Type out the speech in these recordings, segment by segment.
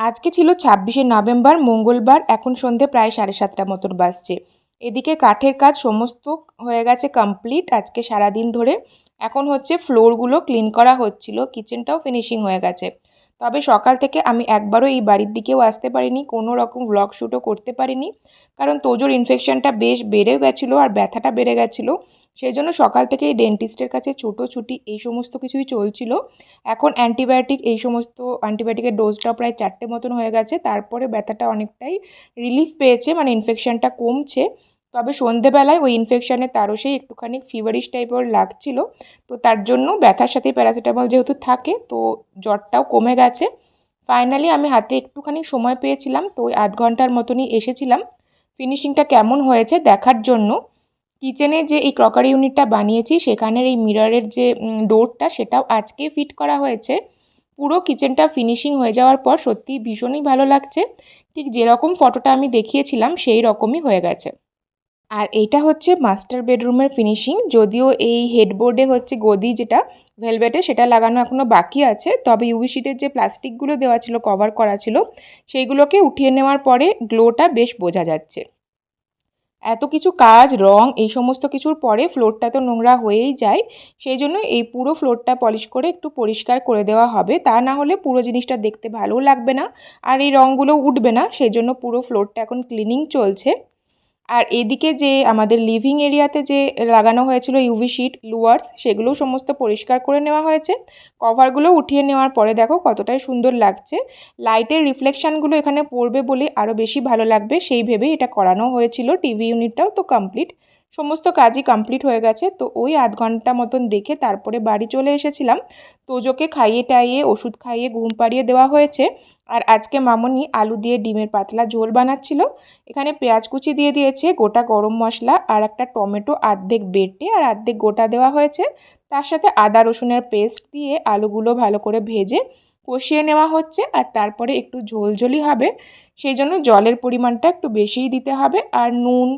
আজকে ছিল ছাব্বিশে নভেম্বর, মঙ্গলবার, এখন সন্ধে প্রায় সাড়ে সাতটা মতন বাজছে। এদিকে কাঠের কাজ সমস্ত হয়ে গেছে কমপ্লিট আজকে সারাদিন ধরে। এখন হচ্ছে ফ্লোরগুলো ক্লিন করা হচ্ছিল কিচেনটাও ফিনিশিং হয়ে গেছে। তবে সকাল থেকে আমি একবারও এই বাড়ির দিকেও আসতে পারিনি, কোনো রকম ভ্লগ শ্যুটও করতে পারিনি। কারণ তোজোর ইনফেকশানটা বেশ বেড়ে গেছিল আর ব্যথাটা বেড়ে গেছিল। সেই জন্য সকাল থেকেই ডেন্টিস্টের কাছে ছুটি এই সমস্ত কিছুই চলছিল। এখন অ্যান্টিবায়োটিক এই সমস্ত অ্যান্টিবায়োটিকের ডোজটাও প্রায় চারটে মতন হয়ে গেছে। তারপরে ব্যথাটা অনেকটাই রিলিফ পেয়েছে মানে ইনফেকশানটা কমছে। তবে সন্ধেবেলায় ওই ইনফেকশানের তারসেই একটুখানি ফিভারিশ টাইপের লাগছিল। তো তার জন্য ব্যথার সাথে প্যারাসিটামল যেহেতু থাকে, তো জ্বরটাও কমে গেছে। ফাইনালি আমি হাতে একটুখানি সময় পেয়েছিলাম, তো ওই আধ ঘণ্টার মতনই এসেছিলাম। ফিনিশিংটা কেমন হয়েছে দেখার জন্য, কিচেনে যে এই ক্রকারি ইউনিটটা বানিয়েছি, সেখানের এই মিররের যে ডোরটা সেটাও আজকে ফিট করা হয়েছে। পুরো কিচেনটা ফিনিশিং হয়ে যাওয়ার পর সত্যি ভীষণই ভালো লাগছে। ঠিক যেরকম ফটোটা আমি দেখিয়েছিলাম, সেই রকমই হয়ে গেছে। আর এইটা হচ্ছে মাস্টার বেডরুমের ফিনিশিং যদিও এই হেডবোর্ডে হচ্ছে গদি যেটা ভেলভেটে সেটা লাগানো এখনও বাকি আছে, তবে ইউভি শিটের যে প্লাস্টিকগুলো দেওয়া ছিল কভার করা ছিল, সেইগুলোকে উঠিয়ে নেওয়ার পরে গ্লোটা বেশ বোঝা যাচ্ছে। এত কিছু কাজ, রং, এই সমস্ত কিছুর পরে ফ্লোরটা তো নোংরা হয়েই যায়, সেই জন্য এই পুরো ফ্লোরটা পলিশ করে একটু পরিষ্কার করে দেওয়া হবে, তা না হলে পুরো জিনিসটা দেখতে ভালোও লাগবে না, আর এই রঙগুলো উঠবে না, সেই জন্য পুরো ফ্লোরটা এখন ক্লিনিং চলছে। আর এদিকে যে আমাদের লিভিং এরিয়াতে যে লাগানো হয়েছিল ইউভি শিট লুয়ার্স সেগুলোও সমস্ত পরিষ্কার করে নেওয়া হয়েছে। কভারগুলো উঠিয়ে নেওয়ার পরে দেখো কতটাই সুন্দর লাগছে। লাইটের রিফ্লেকশানগুলো এখানে পড়বে বলে আরও বেশি ভালো লাগবে। সেই ভেবেই এটা করানো হয়েছিল। টিভি ইউনিটটাও তো কমপ্লিট সমস্ত কাজই কমপ্লিট হয়ে গেছে। তো ওই আধ ঘণ্টা মতন দেখে তারপরে বাড়ি চলে এসেছিলাম। তোজোকে খাইয়ে টাইয়ে, ওষুধ খাইয়ে ঘুম পাড়িয়ে দেওয়া হয়েছে। আর আজকে মামনি আলু দিয়ে ডিমের পাতলা ঝোল বানাচ্ছিল। এখানে পেঁয়াজ কুচি দিয়ে দিয়েছে, গোটা গরম মশলা আর একটা টমেটো আর্ধেক বেটে আর আর্ধেক গোটা দেওয়া হয়েছে। তার সাথে আদা রসুনের পেস্ট দিয়ে আলুগুলো ভালো করে ভেজে কষিয়ে নেওয়া হচ্ছে আর তারপরে একটু ঝোলঝোলি হবে। সেই জন্য জলের পরিমাণটা একটু বেশিই দিতে হবে। আর নুন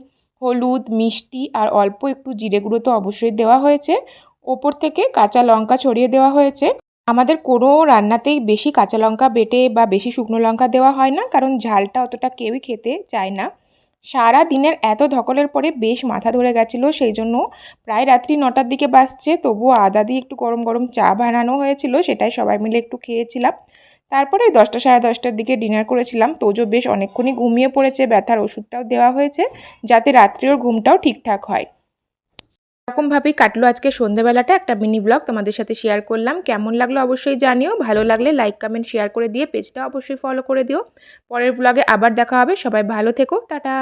হলুদ, মিষ্টি আর অল্প একটু জিরে গুঁড়ো তো অবশ্যই দেওয়া হয়েছে। ওপর থেকে কাঁচা লঙ্কা ছড়িয়ে দেওয়া হয়েছে। আমাদের কোনো রান্নাতেই বেশি কাঁচা লঙ্কা বেটে বা বেশি শুকনো লঙ্কা দেওয়া হয় না, কারণ ঝালটা অতটা কেউই খেতে চায় না। সারা দিনের এত ধকলের পরে বেশ মাথা ধরে গেছিল, সেই জন্য প্রায় রাত্রি নটার দিকে বাসছে তবুও আদা দিয়ে একটু গরম গরম চা বানানো হয়েছিল, সেটাই সবাই মিলে একটু খেয়েছিলাম। তারপরে দশটা সাড়ে দশটার দিকে ডিনার করেছিলাম। তোজো বেশ অনেকক্ষণই ঘুমিয়ে পড়েছে, ব্যথার ওষুধটাও দেওয়া হয়েছে, যাতে রাত্রির ঘুমটাও ঠিকঠাক হয়। এরকমভাবেই কাটলো আজকে সন্ধেবেলাটা, একটা মিনি ব্লগ তোমাদের সাথে শেয়ার করলাম। কেমন লাগল অবশ্যই জানিও, ভালো লাগলে লাইক, কমেন্ট, শেয়ার করে দিয়ে পেজটা অবশ্যই ফলো করে দিও। পরের ব্লগে আবার দেখা হবে, সবাই ভালো থেকো, টাটা।